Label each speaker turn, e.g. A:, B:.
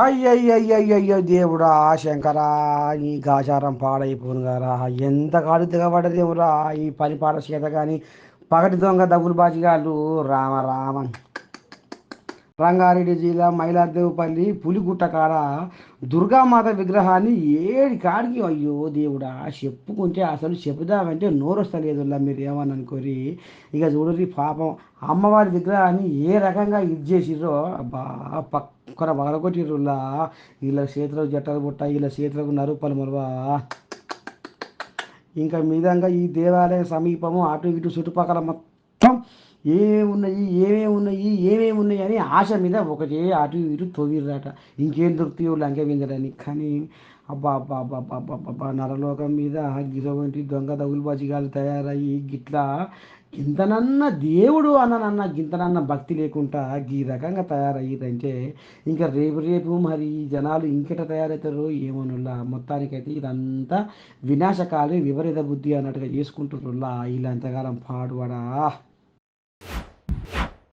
A: అయ్యయ్యయ్యయ్యో దేవుడా శంకరా ఈ గాచారం పాడైపోను గారా. ఎంత కాడు దిగబడ్డ దేవుడా ఈ పని పాట చేత కానీ పగటి దొంగ దగులు బాజిగాళ్ళు. రామ రామ. రంగారెడ్డి జిల్లా మైలాదేవుపల్లి పులిగుట్ట కాడ దుర్గామాత విగ్రహాన్ని ఏడి కాడికి అయ్యో దేవుడా చెప్పుకుంటే అసలు చెబుదామంటే నోరొస్తలేదు మీరు ఏమని అనుకోరి. ఇక చూడరి పాపం అమ్మవారి విగ్రహాన్ని ఏ రకంగా ఇది చేసిర్రో అబ్బా పక్కన వగలగొట్టిర్రులా వీళ్ళ చేతులకు జట్టలు పుట్ట వీళ్ళ చేతులకు నరుపలు మరువా ఇంకా మీదంగా ఈ దేవాలయం సమీపము అటు ఇటు చుట్టుపక్కల మొత్తం ఏమేమి ఉన్నాయి ఏమేమి ఉన్నాయి ఏమేమి ఉన్నాయి అని ఆశ మీద ఒకటే అటు ఇటు తొవ్విర్రట. ఇంకేం దొరుకుతాయో లంకవిందరని కానీ అబ్బా అబ్బా అబ్బా అబ్బా అబ్బా అబ్బా నరలోకం మీద గిరవంటి దొంగ దగులుబాజిగాలు తయారయ్యి గిట్లా గింతనన్న దేవుడు అన్ననన్న గింతనన్న భక్తి లేకుండా ఈ రకంగా తయారయ్యిందంటే ఇంకా రేపు రేపు మరి జనాలు ఇంకెట తయారవుతారో ఏమనుల్లా మొత్తానికైతే ఇదంతా వినాశకాలు విపరీత బుద్ధి అన్నట్టుగా చేసుకుంటుర్రుల్లా వీళ్ళంతకాలం పాడుపడా